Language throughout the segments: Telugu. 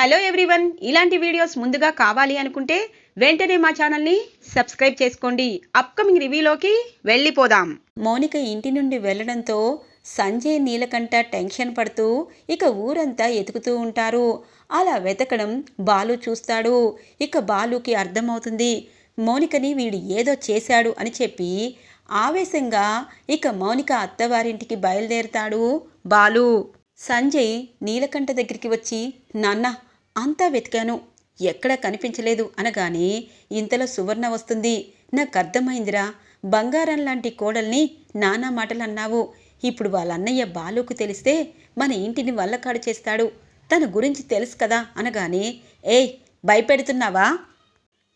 Hello everyone. ఇలాంటి వీడియోస్ ముందుగా కావాలి అనుకుంటే వెంటనే మా ఛానల్ని సబ్స్క్రైబ్ చేసుకోండి. అప్కమింగ్ రివ్యూలోకి వెళ్ళిపోదాం. మౌనిక ఇంటి నుండి వెళ్ళడంతో సంజయ్ నీలకంఠ టెన్షన్ పడుతూ ఇక ఊరంతా ఎతుకుతూ ఉంటారు. అలా వెతకడం బాలు చూస్తాడు. ఇక బాలుకి అర్థమవుతుంది మౌనికని వీడు ఏదో చేశాడు అని చెప్పి ఆవేశంగా ఇక మౌనిక అత్తవారింటికి బయలుదేరుతాడు బాలు. సంజయ్ నీలకంఠ దగ్గరికి వచ్చి నాన్న అంతా వెతికాను. ఎక్కడా కనిపించలేదు అనగానే ఇంతలో సువర్ణ వస్తుంది. నాకు అర్థమైందిరా బంగారం లాంటి కోడల్ని నానా మాటలు అన్నావు ఇప్పుడు వాళ్ళ అన్నయ్య బాలుకు తెలిస్తే మన ఇంటిని వల్లకాడు చేస్తాడు. తన గురించి తెలుసు కదా అనగానే ఏయ్ భయపెడుతున్నావా?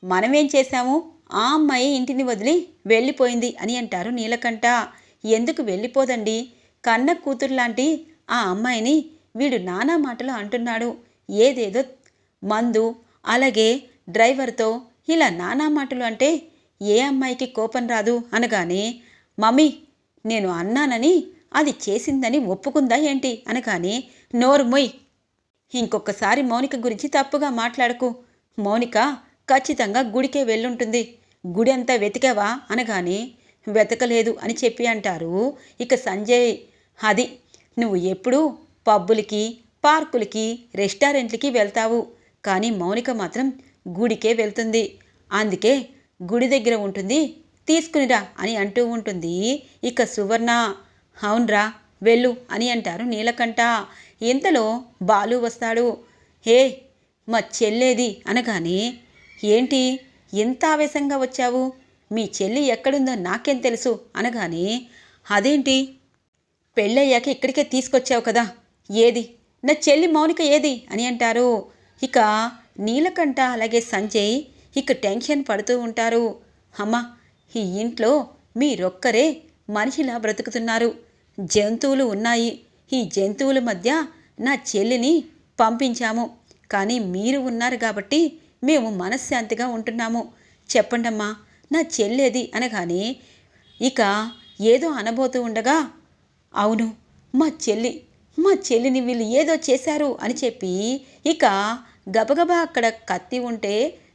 మనమేం చేశాము? ఆ అమ్మాయి ఇంటిని వదిలి వెళ్ళిపోయింది అని అంటారు నీలకంఠ. ఎందుకు వెళ్ళిపోదండి? కన్న కూతురు లాంటి ఆ అమ్మాయిని వీడు నానా మాటలు అంటున్నాడు. ఏదేదో మందు అలాగే డ్రైవర్తో ఇలా నానా మాటలు అంటే ఏ అమ్మాయికి కోపం రాదు అనగానే మమ్మీ నేను అన్నానని అది చేసిందని ఒప్పుకుందా ఏంటి? అనగానే నోరుమొయ్ ఇంకొకసారి మౌనిక గురించి తప్పుగా మాట్లాడకు. మౌనిక ఖచ్చితంగా గుడికే వెళ్ళుంటుంది. గుడి అంతా వెతికావా? అనగానే వెతకలేదు అని చెప్పి అంటారు ఇక సంజయ్. అది నువ్వు ఎప్పుడూ పబ్బులకి పార్కులకి రెస్టారెంట్లకి వెళ్తావు. కానీ మౌనిక మాత్రం గుడికే వెళ్తుంది. అందుకే గుడి దగ్గర ఉంటుంది. తీసుకునిరా అని అంటూ ఉంటుంది. ఇక సువర్ణ అవునరా వెళ్ళు అని అంటారు నీలకంఠ. ఇంతలో బాలు వస్తాడు? హే మా చెల్లేది అనగానే ఏంటి ఎంత ఆవేశంగా వచ్చావు? మీ చెల్లి ఎక్కడుందో నాకేం తెలుసు అనగానే అదేంటి? పెళ్ళయ్యాక ఇక్కడికే తీసుకొచ్చావు కదా. ఏది? నా చెల్లి మౌనిక ఏది? అని అంటారు. ఇక నీలకంఠ అలాగే సంజయ్ ఇక టెన్షన్ పడుతూ ఉంటారు. అమ్మ ఈ ఇంట్లో మీరొక్కరే మనిషిలా బ్రతుకుతున్నారు. జంతువులు ఉన్నాయి. ఈ జంతువుల మధ్య నా చెల్లిని పంపించాము. కానీ మీరు ఉన్నారు కాబట్టి మేము మనశ్శాంతిగా ఉంటున్నాము. చెప్పండమ్మా నా చెల్లేది? అనగానే ఇక ఏదో అనబోతూ ఉండగా అవును మా చెల్లి మా చెల్లిని వీళ్ళు ఏదో చేశారు అని చెప్పి ఇక గబగబా అక్కడ కత్తి ఉంటే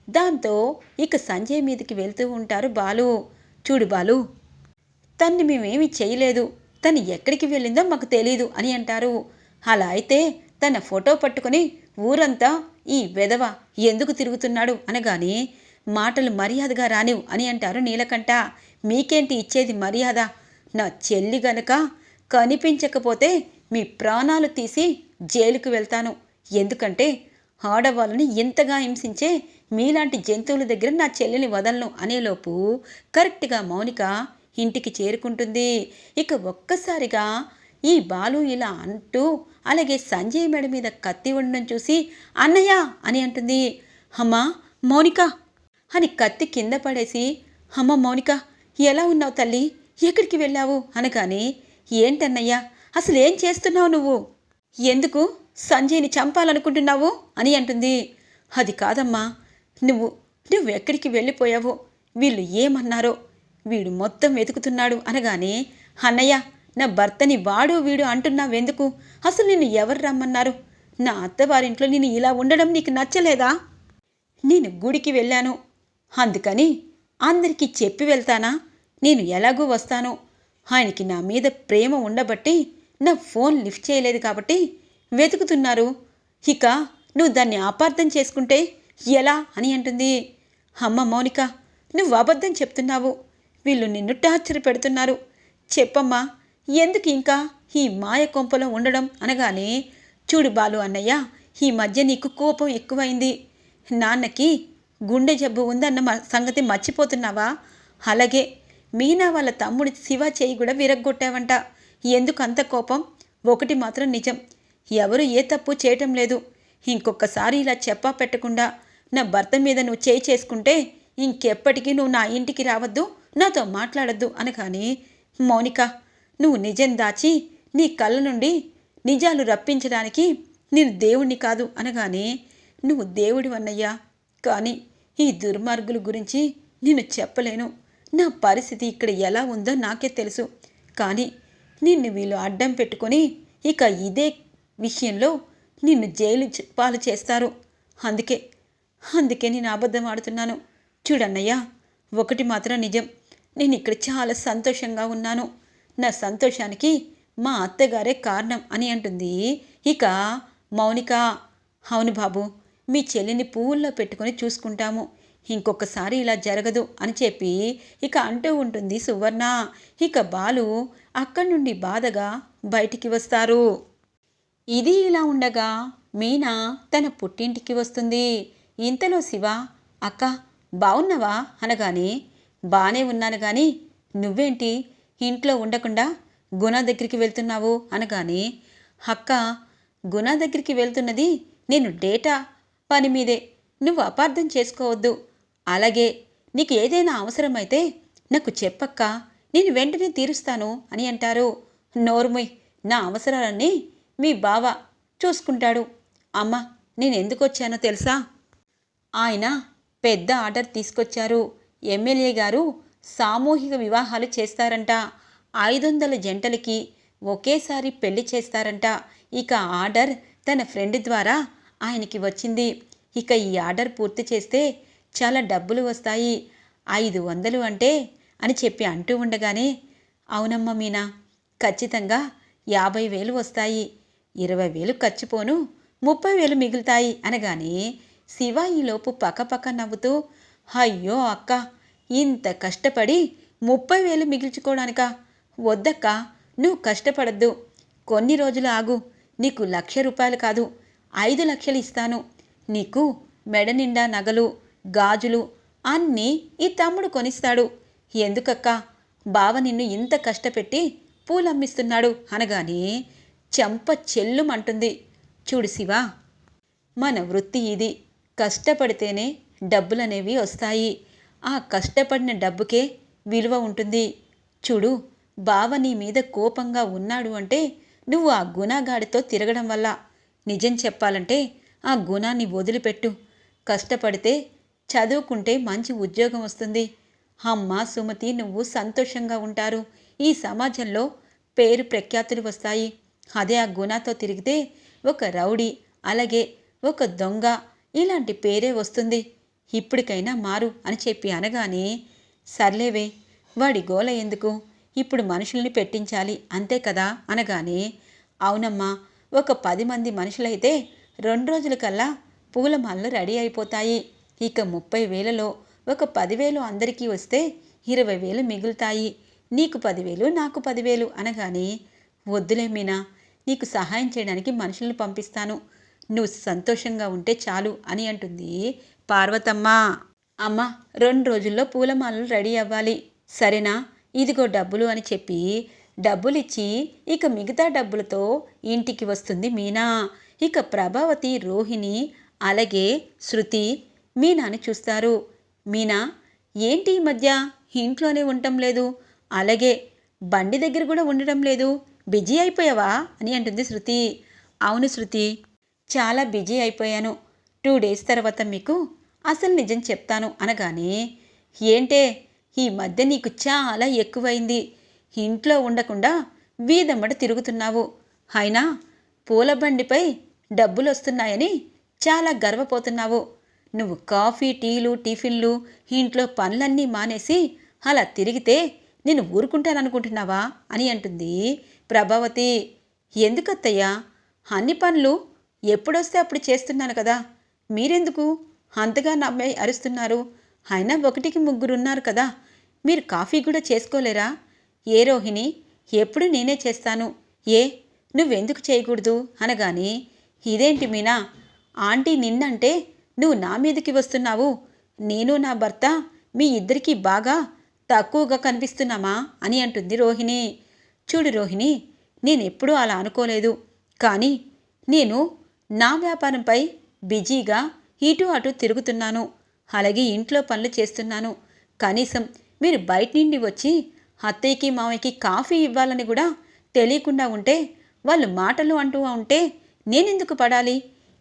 దాంతో ఇక సంజయ్ మీదకి వెళ్తూ ఉంటారు బాలు. చూడు బాలు తన్ని మేమేమి చేయలేదు. తను ఎక్కడికి వెళ్ళిందో మాకు తెలీదు అని అంటారు. అలా అయితే తన ఫోటో పట్టుకొని ఊరంతా ఈ వెధవ ఎందుకు తిరుగుతున్నాడు అనగానే మాటలు మర్యాదగా రానివు అని అంటారు నీలకంఠ. మీకేంటి ఇచ్చేది మర్యాద? నా చెల్లి గనక కనిపించకపోతే మీ ప్రాణాలు తీసి జైలుకు వెళ్తాను. ఎందుకంటే ఆడవాళ్ళని ఎంతగా హింసించే మీలాంటి జంతువుల దగ్గర నా చెల్లెని వదలను అనేలోపు కరెక్ట్గా మౌనిక ఇంటికి చేరుకుంటుంది. ఇక ఒక్కసారిగా ఈ బాలు ఇలా అంటూ అలాగే సంజయ్ మెడ మీద కత్తి ఉండడం చూసి అన్నయ్య! అని అంటుంది. అమ్మా మౌనిక! అని కత్తి కింద పడేసి అమ్మ మౌనిక ఎలా ఉన్నావు తల్లి? ఎక్కడికి వెళ్ళావు? అనగానే ఏంటన్నయ్యా? అసలు ఏం చేస్తున్నావు నువ్వు? ఎందుకు సంజయ్ని చంపాలనుకుంటున్నావు అని అంటుంది. అది కాదమ్మా నువ్వు నువ్వు ఎక్కడికి వెళ్ళిపోయావో? వీళ్ళు ఏమన్నారో? వీడు మొత్తం వెతుకుతున్నాడు అనగానే అన్నయ్య నా భర్తని వాడు వీడు అంటున్నావెందుకు? అసలు నిన్ను ఎవరు రమ్మన్నారు? నా అత్తవారింట్లో నేను ఇలా ఉండడం నీకు నచ్చలేదా? నేను గుడికి వెళ్ళాను. అందుకని అందరికీ చెప్పి వెళ్తానా? నేను ఎలాగూ వస్తాను? ఆయనకి నా మీద ప్రేమ ఉండబట్టి నా ఫోన్ లిఫ్ట్ చేయలేదు కాబట్టి వెతుకుతున్నారు. ఇక నువ్వు దాన్ని అపార్థం చేసుకుంటే ఎలా అని అంటుంది. అమ్మ మౌనిక నువ్వు అబద్ధం చెప్తున్నావు. వీళ్ళు నిన్ను టార్చర్ పెడుతున్నారు. చెప్పమ్మా ఎందుకు ఇంకా ఈ మాయ కొంపలో ఉండడం అనగానే చూడు బాలు అన్నయ్య ఈ మధ్య నీకు కోపం ఎక్కువైంది. నాన్నకి గుండె జబ్బు ఉందన్న సంగతి మర్చిపోతున్నావా? అలాగే మీనా వాళ్ళ తమ్ముడి శివ చేయి కూడా విరగ్గొట్టావంట. ఎందుకంత కోపం? ఒకటి మాత్రం నిజం. ఎవరు ఏ తప్పు చేయటం లేదు. ఇంకొకసారి ఇలా చెప్పా పెట్టకుండా నా భర్త మీద నువ్వు చేయి చేసుకుంటే ఇంకెప్పటికీ నువ్వు నా ఇంటికి రావద్దు నాతో మాట్లాడద్దు అనగానే మౌనిక నువ్వు నిజం దాచి నీ కళ్ళ నుండి నిజాలు రప్పించడానికి నేను దేవుణ్ణి కాదు అనగానే నువ్వు దేవుడి అన్నయ్యా కానీ ఈ దుర్మార్గుల గురించి నేను చెప్పలేను. నా పరిస్థితి ఇక్కడ ఎలా ఉందో నాకే తెలుసు. కానీ నిన్ను వీళ్ళు అడ్డం పెట్టుకొని ఇక ఇదే విషయంలో నిన్ను జైలు పాలు చేస్తారు. అందుకే అందుకే నేను అబద్ధం ఆడుతున్నాను. చూడన్నయ్య ఒకటి మాత్రం నిజం. నేను ఇక్కడ చాలా సంతోషంగా ఉన్నాను. నా సంతోషానికి మా అత్తగారే కారణం అని అంటుంది. ఇక మౌనిక అవును బాబు మీ చెల్లిని పువ్వుల్లో పెట్టుకొని చూసుకుంటాము. ఇంకొకసారి ఇలా జరగదు అని చెప్పి ఇక అంటూ ఉంటుంది సువర్ణ. ఇక బాలు అక్కడి నుండి బాధగా బయటికి వస్తారు. ఇది ఇలా ఉండగా మీనా తన పుట్టింటికి వస్తుంది. ఇంతలో శివ అక్క బాగున్నావా అనగానే బానే ఉన్నాను కానీ నువ్వేంటి ఇంట్లో ఉండకుండా గుణ దగ్గరికి వెళ్తున్నావు? అనగానే అక్క గుణ దగ్గరికి వెళ్తున్నది నేను డేటా పని మీదే. నువ్వు అపార్థం చేసుకోవద్దు. అలాగే నీకు ఏదైనా అవసరమైతే నాకు చెప్పక్క నేను వెంటనే తీరుస్తాను అని అంటారు. నోర్ముయ్ నా అవసరాలన్నీ మీ బావ చూసుకుంటాడు. అమ్మ నేను ఎందుకు వచ్చానో తెలుసా? ఆయన పెద్ద ఆర్డర్ తీసుకొచ్చారు. ఎమ్మెల్యే గారు సామూహిక వివాహాలు చేస్తారంట. ఐదు వందల జంటలకి ఒకేసారి పెళ్ళి చేస్తారంట. ఇక ఆర్డర్ తన ఫ్రెండ్ ద్వారా ఆయనకి వచ్చింది. ఇక ఈ ఆర్డర్ పూర్తి చేస్తే చాలా డబ్బులు వస్తాయి. ఐదు వందలు అంటే అని చెప్పి అంటూ ఉండగానే అవునమ్మ మీనా ఖచ్చితంగా యాభై వేలు వస్తాయి. ఇరవై వేలు ఖర్చుపోను ముప్పై వేలు మిగులుతాయి అనగానే శివ ఈలోపు పక్కపక్క నవ్వుతూ అయ్యో అక్క ఇంత కష్టపడి ముప్పై వేలు మిగిల్చుకోవడానిక? వద్దక్క నువ్వు కష్టపడద్దు. కొన్ని రోజులు ఆగు నీకు లక్ష రూపాయలు కాదు ఐదు లక్షలు ఇస్తాను. నీకు మెడ నిండా నగలు గాజులు అన్నీ ఈ తమ్ముడు కొనిస్తాడు. ఎందుకక్క? బావ నిన్ను ఇంత కష్టపెట్టి పూలమ్మిస్తున్నాడు అనగానే చెంప చెల్లుమంటుంది. చూడు శివా మన వృత్తి ఇది. కష్టపడితేనే డబ్బులనేవి వస్తాయి. ఆ కష్టపడిన డబ్బుకే విలువ ఉంటుంది. చూడు బావ నీ మీద కోపంగా ఉన్నాడు అంటే నువ్వు ఆ గుణగాడితో తిరగడం వల్ల. నిజం చెప్పాలంటే ఆ గుణాన్ని వదిలిపెట్టు. కష్టపడితే చదువుకుంటే మంచి ఉద్యోగం వస్తుంది. అమ్మ సుమతి నువ్వు సంతోషంగా ఉంటారు. ఈ సమాజంలో పేరు ప్రఖ్యాతులు వస్తాయి. అదే ఆ గుణాతో తిరిగితే ఒక రౌడీ అలాగే ఒక దొంగ ఇలాంటి పేరే వస్తుంది. ఇప్పటికైనా మారు అని చెప్పి అనగానే సర్లేవే వాడి గోల ఎందుకు? ఇప్పుడు మనుషుల్ని పెట్టించాలి అంతే కదా? అనగానే అవునమ్మా ఒక పది మంది మనుషులైతే రెండు రోజుల కల్లా పూలమాలలు రెడీ అయిపోతాయి. ఇక ముప్పై వేలలో ఒక పదివేలు అందరికీ వస్తే ఇరవై వేలు మిగులుతాయి. నీకు పదివేలు నాకు పదివేలు అనగానే వద్దులే మీనా నీకు సహాయం చేయడానికి మనుషులను పంపిస్తాను. నువ్వు సంతోషంగా ఉంటే చాలు అని అంటుంది పార్వతమ్మ. అమ్మ రెండు రోజుల్లో పూలమాలలు రెడీ అవ్వాలి. సరేనా? ఇదిగో డబ్బులు అని చెప్పి డబ్బులిచ్చి ఇక మిగతా డబ్బులతో ఇంటికి వస్తుంది మీనా. ఇక ప్రభావతి రోహిణి అలాగే శృతి మీనాని చూస్తారు. మీనా ఏంటి ఈ మధ్య? ఇంట్లోనే ఉండటం లేదు. అలాగే బండి దగ్గర కూడా ఉండటం లేదు. బిజీ అయిపోయావా? అని అంటుంది శృతి. అవును శృతి చాలా బిజీ అయిపోయాను. టూ డేస్ తర్వాత మీకు అసలు నిజం చెప్తాను అనగానే ఏంటే ఈ మధ్య నీకు చాలా ఎక్కువైంది. ఇంట్లో ఉండకుండా వీధమ్మట తిరుగుతున్నావు. అయినా పూల బండిపై డబ్బులు వస్తున్నాయని చాలా గర్వపోతున్నావు. నువ్వు కాఫీ టీలు టిఫిన్లు ఇంట్లో పనులన్నీ మానేసి అలా తిరిగితే నేను ఊరుకుంటాననుకుంటున్నావా అని అంటుంది ప్రభావతి. ఎందుకత్తయ్యా? అన్ని పనులు ఎప్పుడొస్తే అప్పుడు చేస్తున్నాను కదా. మీరెందుకు? అంతగా నమ్మే అరుస్తున్నారు. అయినా ఒకటికి ముగ్గురు ఉన్నారు కదా. మీరు కాఫీ కూడా చేసుకోలేరా? ఏ రోహిణి ఎప్పుడు నేనే చేస్తాను. ఏ? నువ్వెందుకు చేయకూడదు? అనగానే ఇదేంటి మీనా? ఆంటీ నిన్నంటే నువ్వు నా మీదకి వస్తున్నావు. నేను నా భర్త మీ ఇద్దరికీ బాగా తక్కువగా కనిపిస్తున్నామా అని అంటుంది రోహిణి. చూడు రోహిణి నేనెప్పుడూ అలా అనుకోలేదు. కానీ నేను నా వ్యాపారంపై బిజీగా ఇటు అటు తిరుగుతున్నాను. అలాగే ఇంట్లో పనులు చేస్తున్నాను. కనీసం మీరు బయట నుండి వచ్చి అత్తయ్యకి మామయ్యకి కాఫీ ఇవ్వాలని కూడా తెలియకుండా ఉంటే వాళ్ళు మాటలు అంటూ ఉంటే నేనెందుకు పడాలి?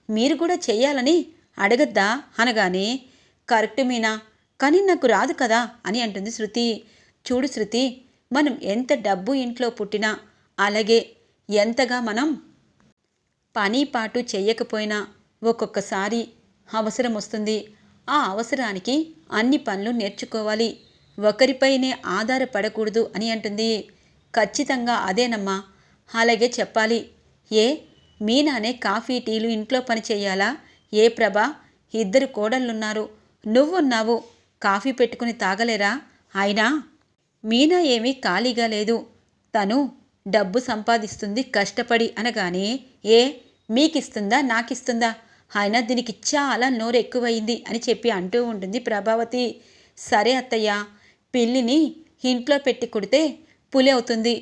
మీరు కూడా చేయాలని అడగద్దా? అనగానే కరెక్ట్ మీనా కానీ నాకు రాదు కదా అని అంటుంది శృతి. చూడు శృతి మనం ఎంత డబ్బు ఇంట్లో పుట్టినా అలాగే ఎంతగా మనం పని పాటు చేయకపోయినా ఒక్కొక్కసారి అవసరం వస్తుంది. ఆ అవసరానికి అన్ని పనులు నేర్చుకోవాలి. ఒకరిపైనే ఆధారపడకూడదు అని అంటుంది. ఖచ్చితంగా అదేనమ్మా. అలాగే చెప్పాలి. ఏ? మీనానే కాఫీ టీలు ఇంట్లో పని చేయాలా? ఏ ప్రభా ఇద్దరు కోడళ్ళున్నారు. నువ్వున్నావు కాఫీ పెట్టుకుని తాగలేరా? అయినా? మీనా ఏమీ ఖాళీగా లేదు. తను డబ్బు సంపాదిస్తుంది కష్టపడి అనగానే ఏ మీకిస్తుందా నాకిస్తుందా? అయినా దీనికి చాలా నోరు ఎక్కువయింది అని చెప్పి అంటూ ఉంటుంది ప్రభావతి. సరే అత్తయ్య పిల్లిని ఇంట్లో పెట్టి కొడితే పులి అవుతుంది.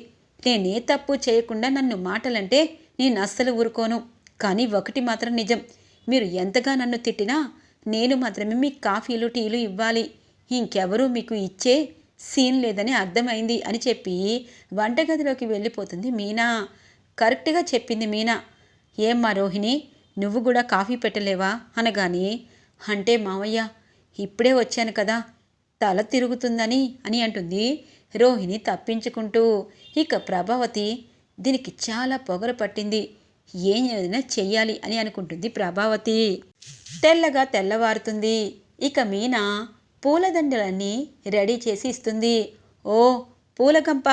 నేనే తప్పు చేయకుండా నన్ను మాటలంటే నేను అస్సలు ఊరుకోను. కానీ ఒకటి మాత్రం నిజం మీరు ఎంతగా నన్ను తిట్టినా నేను మాత్రమే మీకు కాఫీలు టీలు ఇవ్వాలి. ఇంకెవరూ మీకు ఇచ్చే సీన్ లేదని అర్థమైంది అని చెప్పి వంటగదిలోకి వెళ్ళిపోతుంది మీనా. కరెక్ట్గా చెప్పింది మీనా. ఏమ్మా రోహిణి నువ్వు కూడా కాఫీ పెట్టలేవా? అనగాని అంటే మావయ్య ఇప్పుడే వచ్చాను కదా తల తిరుగుతుందని అని అంటుంది రోహిణి తప్పించుకుంటూ. ఇక ప్రభావతి దీనికి చాలా పొగరు పట్టింది. ఏం ఏదైనా చెయ్యాలి అని అనుకుంటుంది ప్రభావతి. తెల్లగా తెల్లవారుతుంది. ఇక మీనా పూలదండలన్నీ రెడీ చేసి ఇస్తుంది. ఓ పూలగంప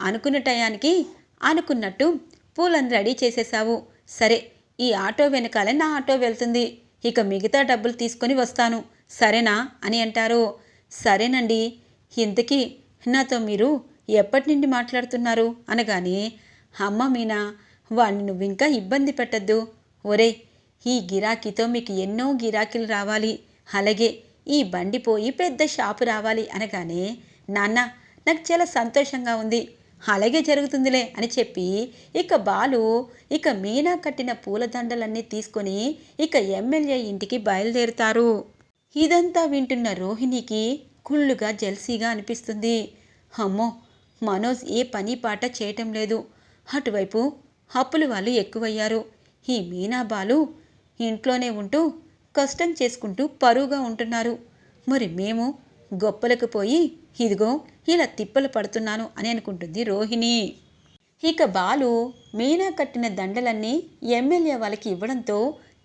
అనుకున్న టయానికి అనుకున్నట్టు పూలను రెడీ చేసేసావు. సరే ఈ ఆటో వెనకాలే నా ఆటో వెళ్తుంది. ఇక మిగతా డబ్బులు తీసుకొని వస్తాను. సరేనా అని అంటారు. సరేనండి. ఇంతకీ నాతో మీరు ఎప్పటి నుండి మాట్లాడుతున్నారు? అనగానే అమ్మ మీనా వాణ్ణి నువ్వింకా ఇబ్బంది పెట్టద్దు. ఒరే ఈ గిరాకీతో మీకు ఎన్నో గిరాకీలు రావాలి. అలాగే ఈ బండి పోయి పెద్ద షాపు రావాలి అనగానే నాన్న నాకు చాలా సంతోషంగా ఉంది. అలాగే జరుగుతుందిలే అని చెప్పి ఇక బాలు ఇక మీనా కట్టిన పూలదండలన్నీ తీసుకొని ఇక ఎమ్మెల్యే ఇంటికి బయలుదేరుతారు. ఇదంతా వింటున్న రోహిణికి కుళ్ళుగా జెల్సీగా అనిపిస్తుంది. అమ్మో మనోజ్ ఏ పని పాట చేయటం లేదు. అటువైపు అప్పులు వాళ్ళు ఎక్కువయ్యారు. ఈ మీనా బాలు ఇంట్లోనే ఉంటూ కష్టం చేసుకుంటూ పరువుగా ఉంటున్నారు. మరి మేము గొప్పలకు పోయి ఇదిగో ఇలా తిప్పలు పడుతున్నాను అని అనుకుంటుంది రోహిణి. ఇక బాలు మీనా కట్టిన దండలన్నీ ఎమ్మెల్యే వాళ్ళకి ఇవ్వడంతో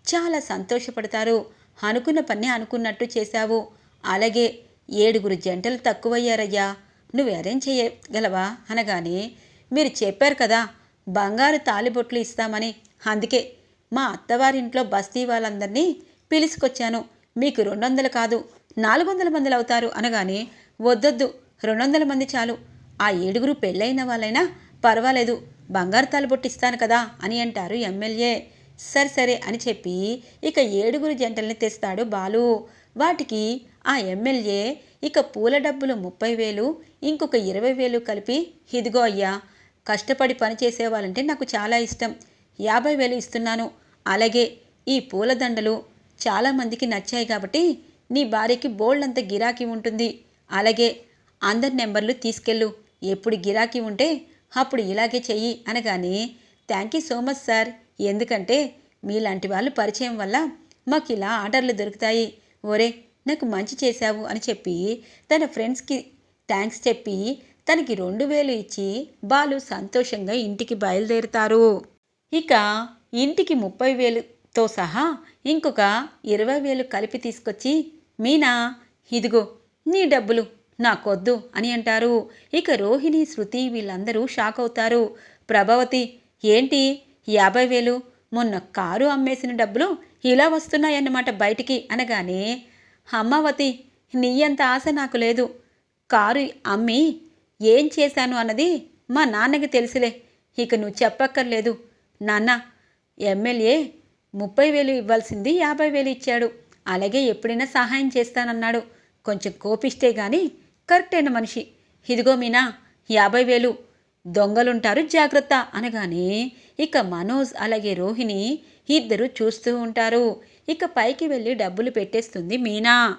చాలా సంతోషపడతారు. అనుకున్న పని అనుకున్నట్టు చేశావు. అలాగే ఏడుగురు జంటలు తక్కువయ్యారయ్యా. నువ్వు అరేంజ్ చేయగలవా? అనగానే మీరు చెప్పారు కదా బంగారు తాలిబొట్లు ఇస్తామని. అందుకే మా అత్తవారింట్లో బస్తీ వాళ్ళందరినీ పిలుచుకొచ్చాను మీకు రెండు వందలు కాదు నాలుగు వందల మందిలు అవుతారు అనగానే వద్దొద్దు రెండు వందల మంది చాలు. ఆ ఏడుగురు పెళ్ళైన వాళ్ళైనా పర్వాలేదు బంగారు తాలిబొట్టు ఇస్తాను కదా అని అంటారు ఎమ్మెల్యే. సరే సరే అని చెప్పి ఇక ఏడుగురు జంటల్ని తెస్తాడు బాలు. వాటికి ఆ ఎమ్మెల్యే ఇక పూల డబ్బులు ముప్పై వేలు ఇంకొక ఇరవై వేలు కలిపి ఇదిగో అయ్యా కష్టపడి పని చేసేవాళ్ళంటే నాకు చాలా ఇష్టం. యాభై వేలు ఇస్తున్నాను. అలాగే ఈ పూలదండలు చాలామందికి నచ్చాయి కాబట్టి నీ భార్యకి బోల్డ్ అంత గిరాకీ ఉంటుంది. అలాగే అందరి నెంబర్లు తీసుకెళ్ళు. ఎప్పుడు గిరాకీ ఉంటే అప్పుడు ఇలాగే చెయ్యి అనగానే thank you so much sir. ఎందుకంటే మీలాంటి వాళ్ళు పరిచయం వల్ల మాకు ఇలా ఆర్డర్లు దొరుకుతాయి. ఒరే నాకు మంచి చేశావు అని చెప్పి తన ఫ్రెండ్స్కి థ్యాంక్స్ చెప్పి తనకి రెండు వేలు ఇచ్చి బాలు సంతోషంగా ఇంటికి బయలుదేరుతారు. ఇక ఇంటికి ముప్పై వేలుతో సహా ఇంకొక ఇరవై వేలు కలిపి తీసుకొచ్చి మీనా ఇదిగో నీ డబ్బులు నాకొద్దు అని అంటారు. ఇక రోహిణి శృతి వీళ్ళందరూ షాక్ అవుతారు. ప్రభావతి ఏంటి యాభై వేలు మొన్న కారు అమ్మేసిన డబ్బులు ఇలా వస్తున్నాయన్నమాట బయటికి అనగానే అమ్మావతి నీ అంత ఆశ నాకు లేదు. కారు అమ్మి ఏం చేశాను అన్నది మా నాన్నకి తెలుసులే. ఇక నువ్వు చెప్పక్కర్లేదు. నాన్న ఎమ్మెల్యే ముప్పై వేలు ఇవ్వాల్సింది యాభై వేలు ఇచ్చాడు. అలాగే ఎప్పుడైనా సహాయం చేస్తానన్నాడు. కొంచెం కోపిస్తే గాని కరెక్ట్ అయిన మనిషి. ఇదిగో మీనా యాభై వేలు. దొంగలుంటారు జాగ్రత్త అనగానే ఇక మనోజ్ అలాగే రోహిణి ఇద్దరు చూస్తూ ఉంటారు. ఇక పైకి వెళ్ళి డబ్బులు పెట్టేస్తుంది మీనా.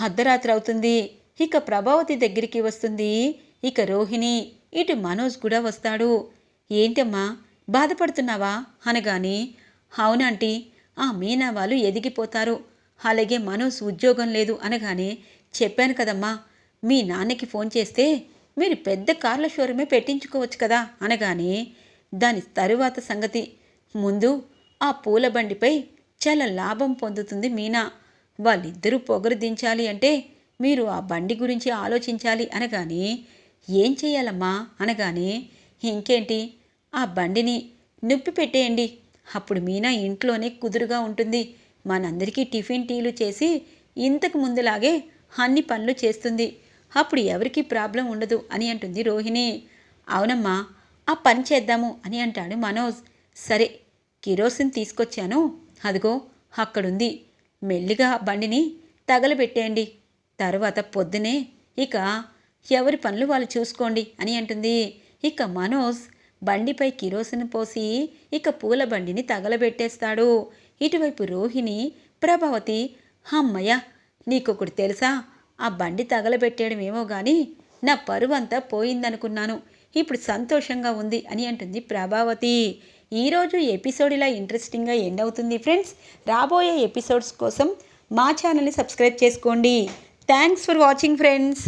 అర్ధరాత్రి అవుతుంది. ఇక ప్రభావతి దగ్గరికి వస్తుంది. ఇక రోహిణి ఇటు మనోజ్ కూడా వస్తాడు. ఏంటమ్మా బాధపడుతున్నావా? అనగాని అవునంటీ ఆ మీనా వాళ్ళు ఎదిగిపోతారు. అలాగే మనోజ్ ఉద్యోగం లేదు. అనగానే చెప్పాను కదమ్మా మీ నాన్నకి ఫోన్ చేస్తే మీరు పెద్ద కార్ల షోరూమే పెట్టించుకోవచ్చు కదా? అనగానే దాని తరువాత సంగతి. ముందు ఆ పూల బండిపై చాలా లాభం పొందుతుంది మీనా. వాళ్ళిద్దరూ పొగరు దించాలి అంటే మీరు ఆ బండి గురించి ఆలోచించాలి. అనగానే ఏం చేయాలమ్మా అనగానే ఇంకేంటి? ఆ బండిని నొప్పి పెట్టేయండి. అప్పుడు మీనా ఇంట్లోనే కుదురుగా ఉంటుంది. మనందరికీ టిఫిన్ టీలు చేసి ఇంతకు ముందులాగే అన్ని పనులు చేస్తుంది. అప్పుడు ఎవరికి ప్రాబ్లం ఉండదు అని అంటుంది రోహిణి. అవునమ్మా ఆ పని చేద్దాము అని అంటాడు మనోజ్. సరే కిరోసిన్ తీసుకొచ్చాను. అదిగో అక్కడుంది. మెల్లిగా బండిని తగలబెట్టేయండి. తర్వాత పొద్దునే ఇక ఎవరి పనులు వాళ్ళు చూసుకోండి అని అంటుంది. ఇక మనోజ్ బండిపై కిరోసిన్ పోసి ఇక పూల బండిని తగలబెట్టేస్తాడు. ఇటువైపు రోహిణి ప్రభావతి అమ్మయ్య నీకొకటి తెలుసా? ఆ బండి తగలబెట్టేయడమేమో కానీ నా పరువంతా పోయిందనుకున్నాను. ఇప్పుడు సంతోషంగా ఉంది అని అంటుంది ప్రభావతి. ఈరోజు ఎపిసోడ్ ఇలా ఇంట్రెస్టింగ్గా ఎండ్ అవుతుంది ఫ్రెండ్స్. రాబోయే ఎపిసోడ్స్ కోసం మా ఛానల్ని సబ్స్క్రైబ్ చేసుకోండి. Thanks for watching friends.